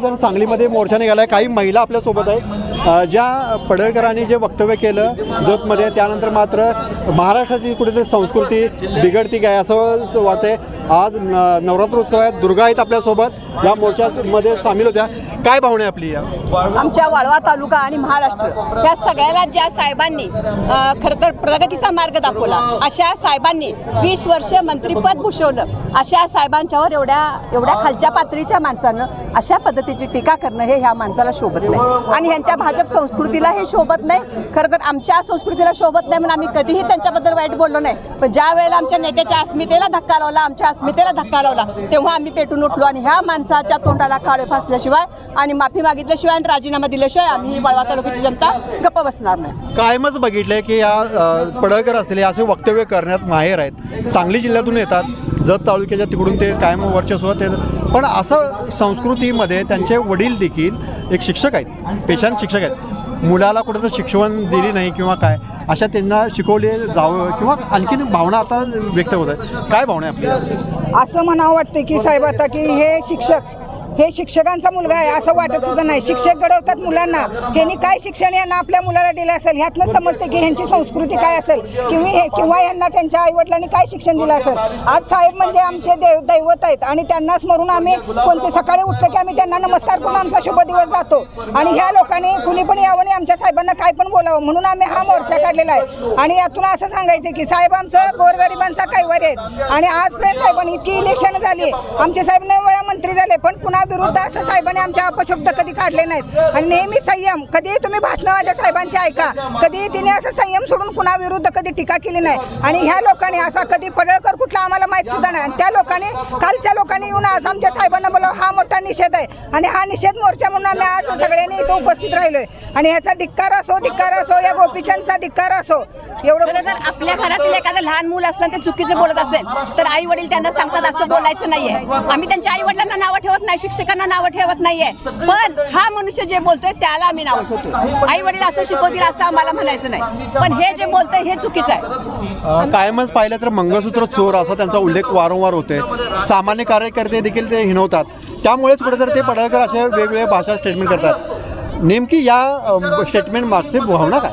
सांगलीमध्ये मोर्चा निघाला आहे काही महिला आपल्यासोबत आहेत. ज्या पडळकरांनी जे वक्तव्य केलं जतमध्ये त्यानंतर मात्र महाराष्ट्राची कुठेतरी संस्कृती बिघडती काय असं वाटतंय. आज नवरात्र उत्सव आहे दुर्गा आहेत आपल्यासोबत. या मोर्चामध्ये सामील होत्या. काय भावना आहे आपली आमच्या वाळवा तालुका आणि महाराष्ट्र या सगळ्याला ज्या साहेबांनी खर खरं तर प्रगतीचा मार्ग दाखवला अशा साहेबांनी वीस वर्ष मंत्रीपद भूषवलं अशा साहेबांच्यावर एवढ्या एवढ्या खालच्या पातळीच्या माणसानं अशा पद्धतीची टीका करणं हे ह्या माणसाला शोभत नाही. आणि ह्यांच्या भाजप संस्कृतीला हे शोभत नाही. खरं तर आमच्या संस्कृतीला शोभत नाही म्हणून आम्ही कधीही त्यांच्याबद्दल वाईट बोललो नाही. पण ज्या वेळेला आमच्या नेत्याच्या अस्मितेला धक्का लावला आमच्या अस्मितेला धक्का लावला तेव्हा आम्ही पेटून उठलो आणि ह्या माणसाच्या तोंडाला काळे फासल्याशिवाय आणि माफी मागितल्याशिवाय आणि राजीनामा दिल्याशिवाय आम्ही वळवा तालुक्याची जनता गप्प बसणार नाही. कायमच बघितलंय की या पडळकर असलेले असे वक्तव्य करण्यात माहेर आहेत. सांगली जिल्ह्यातून येतात. जत तालुक्याच्या तिकडून ते कायम वर्चस्व ते पण असं संस्कृतीमध्ये त्यांचे वडील देखील एक शिक्षक आहेत पेशान शिक्षक आहेत. मुलाला कुठं शिक्षण दिली नाही किंवा काय अशा त्यांना शिकवले जावं किंवा आणखीन भावना आता व्यक्त होत आहेत. काय भावना आहे आपली असं म्हणावं वाटते की साहेब आता की हे शिक्षक हे शिक्षकांचा मुलगा आहे असं वाटत सुद्धा नाही. शिक्षक घडवतात मुलांना. ह्यांनी काय शिक्षण यांना आपल्या मुलाला दिलं असेल? ह्यातनं समजते की ह्यांची संस्कृती काय असेल? किंवा हे किंवा यांना त्यांच्या आईवडिलांनी काय शिक्षण दिलं असेल? आज साहेब म्हणजे आमचे देव दैवत आहेत आणि त्यांना स्मरून आम्ही कोणते सकाळी उठलं की आम्ही त्यांना नमस्कार करून आमचा शुभ दिवस जातो. आणि ह्या लोकांनी कुणी पण यावं आणि आमच्या साहेबांना काय पण बोलावं म्हणून आम्ही हा मोर्चा काढलेला आहे. आणि यातून असं सांगायचं की साहेब आमचं गोरगरिबांचा कैवारी आहेत. आणि आजपर्यंत साहेबांनी इतकी इलेक्शन झाली. आमचे साहेब नऊ वेळा मंत्री झाले पण कुणा विरुद्ध असं साहेबांनी आमच्या अपशब्द कधी काढले नाहीत. आणि नेहमी संयम कधीही तुम्ही भाषणं माझ्या साहेबांची ऐका. कधी तिने असं संयम सोडून कुणा विरुद्ध कधी टीका केली नाही. आणि ह्या लोकांनी असा कधी पडळकर कुठला आम्हाला माहीत सुद्धा नाही. आणि त्या लोकांनी कालच्या लोकांनी येऊन आज आमच्या साहेबांना बोलावं हा मोठा निषेध आहे. आणि हा निषेध मोर्चा म्हणून आम्ही आज सगळ्यांनी इथं उपस्थित राहिलोय. आणि ह्याचा धिक्कार असो धिक्कार असो या गोपीचंदचा धिक्कार असो एवढं जर आपल्या घरातील एखादं लहान मूल असलं ते चुकीचं बोलत असेल तर आई वडील त्यांना सांगतात असं बोलायचं नाहीये. आम्ही त्यांच्या आई वडिलांना नावं ठेवत नाही शिक्षकांना नावं ठेवत नाहीये. पण हा मनुष्य जे बोलतोय त्याला आम्ही नावं ठेवतो आई वडील असं शिकवतील असं आम्हाला म्हणायचं नाही. पण हे जे बोलतोय हे चुकीचं आहे. कायमच पाहिलं तर मंगळसूत्र चोर असा त्यांचा उल्लेख वारंवार होते सामान्य कार्यकर्ते देखील ते हिणवतात. त्यामुळेच कुठेतरी ते पडळकर असे वेगवेगळे भाषा स्टेटमेंट करतात. नेमकी या स्टेटमेंट मागचे भावना काय?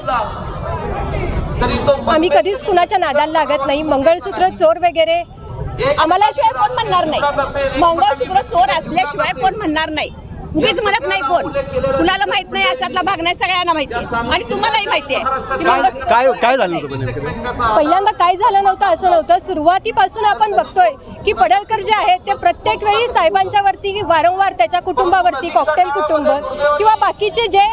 आम्ही कधीच कुणाच्या नादाला लागत नाही. मंगळसूत्र चोर वगैरे आम्हाला शिवाय कोण म्हणणार नाही. मंगळसूत्र चोर असल्याशिवाय कोण म्हणणार नाही. उगीच म्हणत नाही कोण. कुणाला माहीत नाही अशातला भाग नाही सगळ्यांना माहिती आहे. आणि तुम्हालाही माहिती आहे. काय काय झालं? पहिल्यांदा काय झालं नव्हतं असं नव्हतं. सुरुवातीपासून आपण बघतोय की पडळकर जे आहेत ते प्रत्येक वेळी साहेबांच्या वरती वारंवार त्याच्या कुटुंबावरती कॉकटेल कुटुंब किंवा बाकीचे जे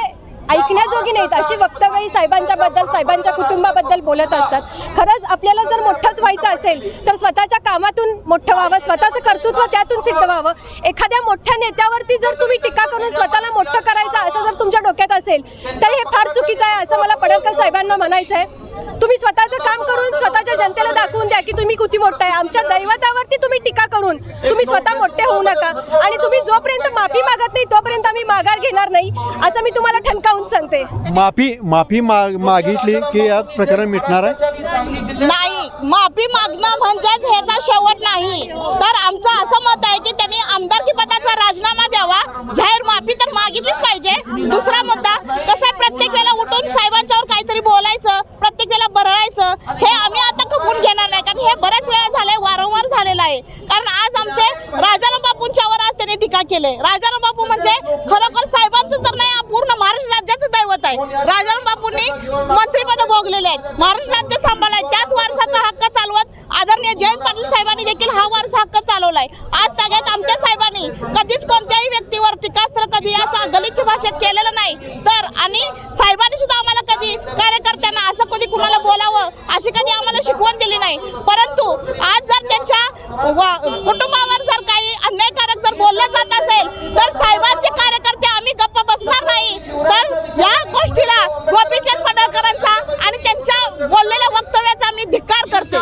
ऐकण्याजोगी नाहीत. अशी वक्तव्य साहेबांच्याबद्दल साहेबांच्या बद्दल साहेबांच्या कुटुंबाबद्दल बोलत असतात. खरंच आपल्याला जर मोठंच व्हायचं असेल तर स्वतःच्या कामातून मोठं व्हावं स्वतःचं कर्तृत्व त्यातून सिद्ध व्हावं. एखाद्या मोठ्या नेत्यावरती जर तुम्ही टीका करून स्वतःला मोठं करायचं असं जर तुमच्या डोक्यात असेल तर हे फार चुकीचं आहे असं मला पडळकर साहेबांना म्हणायचं आहे तुम्ही स्वतःचं काम करून स्वतःच्या जनतेला दाखवून द्या की तुम्ही किती मोठं आहे. आमच्या दैवतावरती तुम्ही टीका करून तुम्ही स्वतः मोठे होऊ नका. आणि तुम्ही जोपर्यंत माफी मागत नाही तोपर्यंत आम्ही माघार घेणार नाही असं मी तुम्हाला ठणकावून सांगते. माफी माफी माग मागितली की यात प्रकरण मिटणार आहे? नाही माफी मागणं म्हणजेच ह्याचा शेवट नाही. तर आमचं असं मत आहे की त्यांनी आमदारकी पदाचा राजीनामा द्यावा. जाहीर माफी तर मागितलीच पाहिजे. दुसरा मुद्दा कसा आहे, प्रत्येक वेळेला उठून साहेबांच्यावर काहीतरी बोलायचं प्रत्येक वेळेला बरळायचं हे आम्ही आता खपून घेणार नाही कारण हे बऱ्याच वेळा झालंय वारंवार झालेलं आहे कारण आज आमचे राजाराम बापूंच्यावर आज त्यांनी टीका केले राजाराम बापू म्हणजे खरोखर साहेबांचं तर नाही पूर्ण महाराष्ट्र राज्याचं दैवत आहे बापूंनी मंत्रीपद भोगलेले आहेत. महाराष्ट्र राज्य सांभाळलाय त्याच वारसाचा हक्क चालवत आदरणीय जयंत पाटील साहेबांनी देखील हा वारसा हक्क चालवलाय. आज सगळ्यात आमच्या साहेबांनी कधीच कोणत्याही व्यक्तीवर टीकास्त्र कधी असं गलिच्छ भाषेत केलेलं नाही. तर आणि साहेबांनी सुद्धा आम्हाला कधी कार्यकर्त्यांना असं कधी कुणाला बोलावं अशी कधी आम्हाला शिकवण दिली नाही. परंतु आज जर त्यांच्या कुटुंबावर जर काही अन्यायकारक जर बोललं जात असेल तर साहेबांचे कार्यकर्ते आम्ही गप्प बसणार नाही तर या गोष्टीला गोपीचंद पडळकरांचा आणि त्यांच्या बोललेल्या वक्तव्याचा मी धिक्कार करते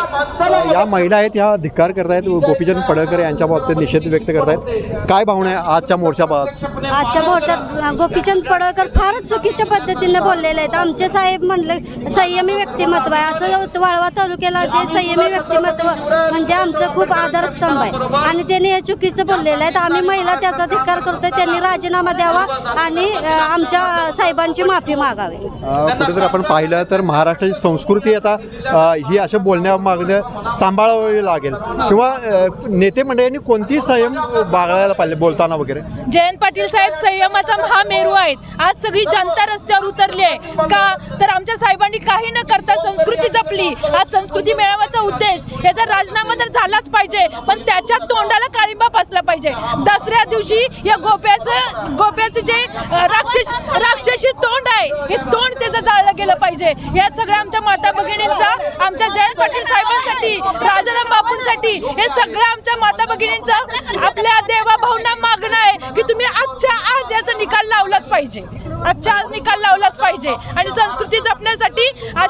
या या महिला आहेत या धिक्कार करतायत गोपीचंद पडळकर यांच्या बाबतीत निषेध व्यक्त करतायत. काय भावना आहे आजच्या मोर्चा बाबत? आजच्या मोर्चात गोपीचंद पडळकर फारच चुकीच्या पद्धतीने बोललेले आहेत. आमचे साहेब म्हणले संयमी व्यक्तिमत्व आहे. असं वाळवा तालुक्याला जे संयमी व्यक्तिमत्व म्हणजे आमचं खूप आधारस्तंभ आहे. आणि त्यांनी हे चुकीचं बोललेलं आहे. तर आम्ही महिला त्याचा धिक्कार करतोय त्यांनी राजीनामा द्यावा आणि आमच्या साहेबांची माफी मागावी. अ, कुठेतरी आपण पाहिलं तर महाराष्ट्राची संस्कृती आता अ, ही अशा बोलण्यामागं सांभाळावी लागेल. किंवा नेते मंडळींनी कोणती संयम बाळगायला पाहिजे बोलताना वगैरे. जयंत पाटील साहेब संयमाचा महामेरू आहेत. आज सगळी जनता रस्त्यावर उतरली आहे. का? तर आमच्या साहेबांनी काही न करता संस्कृती जपली. आज संस्कृती मेळाव्याचा उद्देश याचा राजीनामा तर झालाच पाहिजे पण त्याच्या तोंडाला काळिंबा फासला पाहिजे. दसऱ्या दिवशी या गोप्याचं गोप्याचं जे राक्षस राक्षसी तोंड आहे हे तोंड त्याचं जाळलं गेलं पाहिजे. या सगळ्या आमच्या माता भगिनींचा आमच्या जयंत पाटील साहेबांसाठी हे सगळं आमच्या माता भगिनींचा आपल्या देवा भाऊंना मागणं आहे की तुम्ही आजच्या आज याचा निकाल लावलाच पाहिजे. आजच्या आज निकाल लावलाच पाहिजे. आणि संस्कृती जपण्यासाठी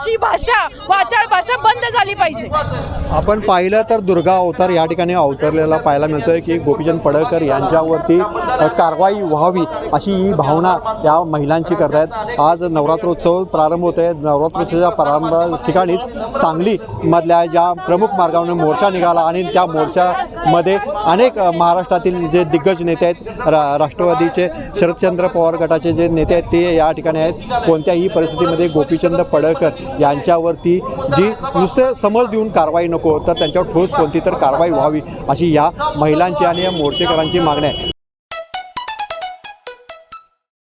अशी भाषा वाचाळ भाषा बंद झाली पाहिजे. आपण पाहिलं तर दुर्गा अवतार या ठिकाणी अवतरलेला पाहायला मिळतोय की गोपीचंद पडळकर यांच्यावरती कारवाई व्हावी अशी ही भावना या महिलांची करतायत. आज नवरात्रोत्सव प्रारंभ होत आहे नवरात्रोत्सवाच्या प्रारंभ ठिकाणी सांगली मधल्या ज्या प्रमुख मार्गावरून मोर्चा निघाला आणि त्या मोर्चामध्ये अनेक महाराष्ट्रातील जे दिग्गज नेते आहेत रा राष्ट्रवादीचे शरदचंद्र पवार गटाचे जे नेते आहेत ते या ठिकाणी आहेत. कोणत्याही परिस्थितीमध्ये गोपीचंद पडळकर यांच्यावरती जी नुसतं समज देऊन कारवाई नको तर त्यांच्यावर ठोस कोणती तर कारवाई व्हावी अशी या महिलांची आणि या मोर्चेकरांची मागणी आहे.